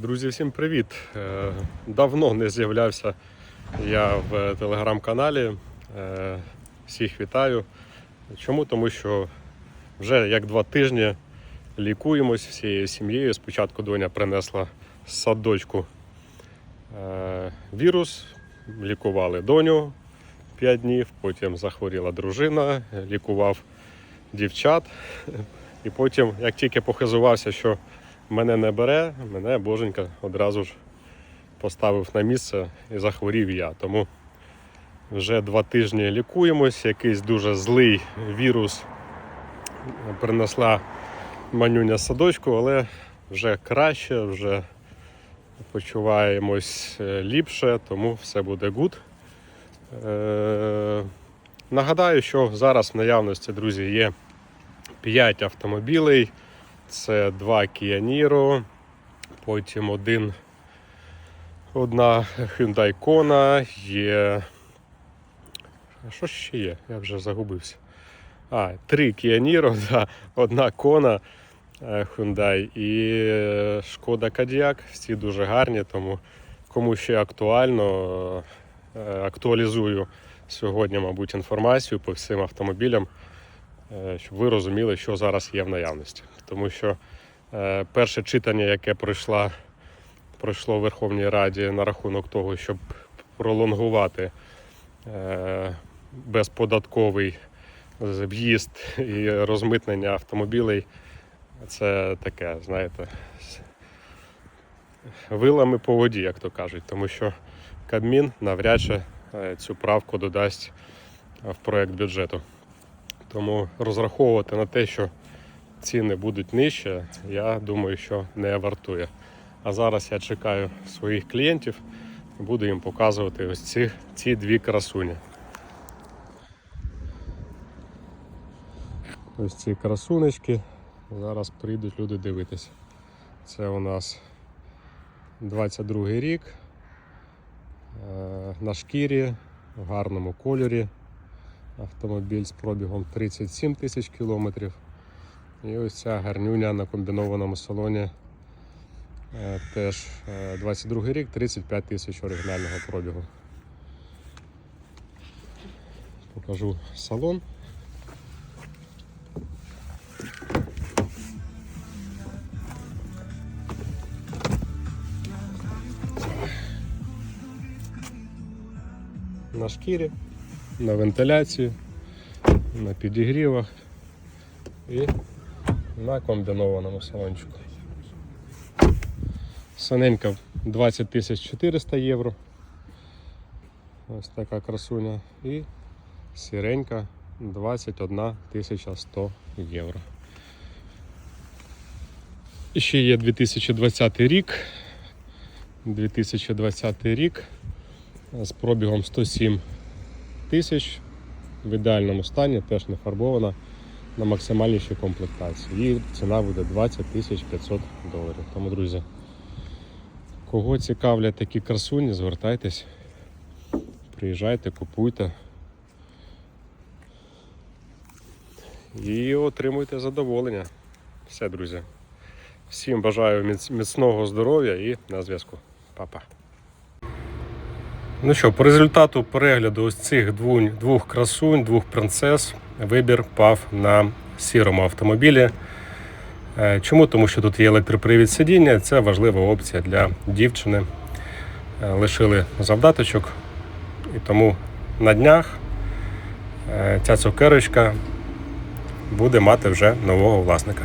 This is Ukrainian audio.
Друзі, всім привіт! Е, Давно не з'являвся я в телеграм-каналі. Е, Всіх вітаю. Чому? Тому що вже як два тижні лікуємось всією сім'єю. Спочатку доня принесла з садочку е, вірус, лікували доню 5 днів, потім захворіла дружина, лікував дівчат. І потім, як тільки похизувався, що мене не бере, мене боженька одразу ж поставив на місце і захворів я. Тому вже два тижні лікуємось. Якийсь дуже злий вірус принесла манюня садочку, але вже краще, вже почуваємось е, ліпше, тому все буде гуд. Е, нагадаю, що зараз в наявності, друзі, є 5 автомобілей. Це два Kia Niro, потім один, одна Hyundai Kona, є. А що ще є? Я вже загубився. А, три Kia Niro, да, одна Kona е, Hyundai і е, Шкода Kodiaq. Всі дуже гарні, тому кому ще актуально, е, актуалізую сьогодні, мабуть, інформацію по всім автомобілям щоб ви розуміли, що зараз є в наявності. Тому що е, перше читання, яке пройшла, пройшло в Верховній Раді на рахунок того, щоб пролонгувати е, безподатковий в'їзд і розмитнення автомобілей, це таке, знаєте, вилами по воді, як то кажуть, тому що Кабмін навряд чи е, цю правку додасть в проект бюджету. Тому розраховувати на те, що ціни будуть нижче, я думаю, що не вартує. А зараз я чекаю своїх клієнтів і буду їм показувати ось ці, ці дві красуні. Ось ці красунечки. Зараз прийдуть люди дивитися. Це у нас 22 рік. е, На шкірі, в гарному кольорі автомобіль з пробігом 37 тисяч кілометрів. І ось ця гарнюня на комбінованому салоні. е, Теж е, 22 рік, 35 тисяч оригінального пробігу. Покажу салон. На шкірі на вентиляцію, на підігрівах і на комбінованому салончику. Саненька 20 400 євро. Ось така красуня. І сіренька 21 100 євро. І ще є 2020 рік. 2020 рік з пробігом 107 тисяч в ідеальному стані, теж не фарбована на максимальнішій комплектації. Її ціна буде 20 тисяч 500 доларів. Тому, друзі, кого цікавлять такі красуні, звертайтесь, приїжджайте, купуйте і отримуйте задоволення. Все, друзі. Всім бажаю міцного здоров'я і на зв'язку. Па-па. Ну що, по результату перегляду ось цих двох, двох красунь, двох принцес, вибір пав на сірому автомобілі. Е, Чому? Тому що тут є електропривід сидіння, це важлива опція для дівчини. Е, Лишили завдаточок, і тому на днях е, ця цукерочка буде мати вже нового власника.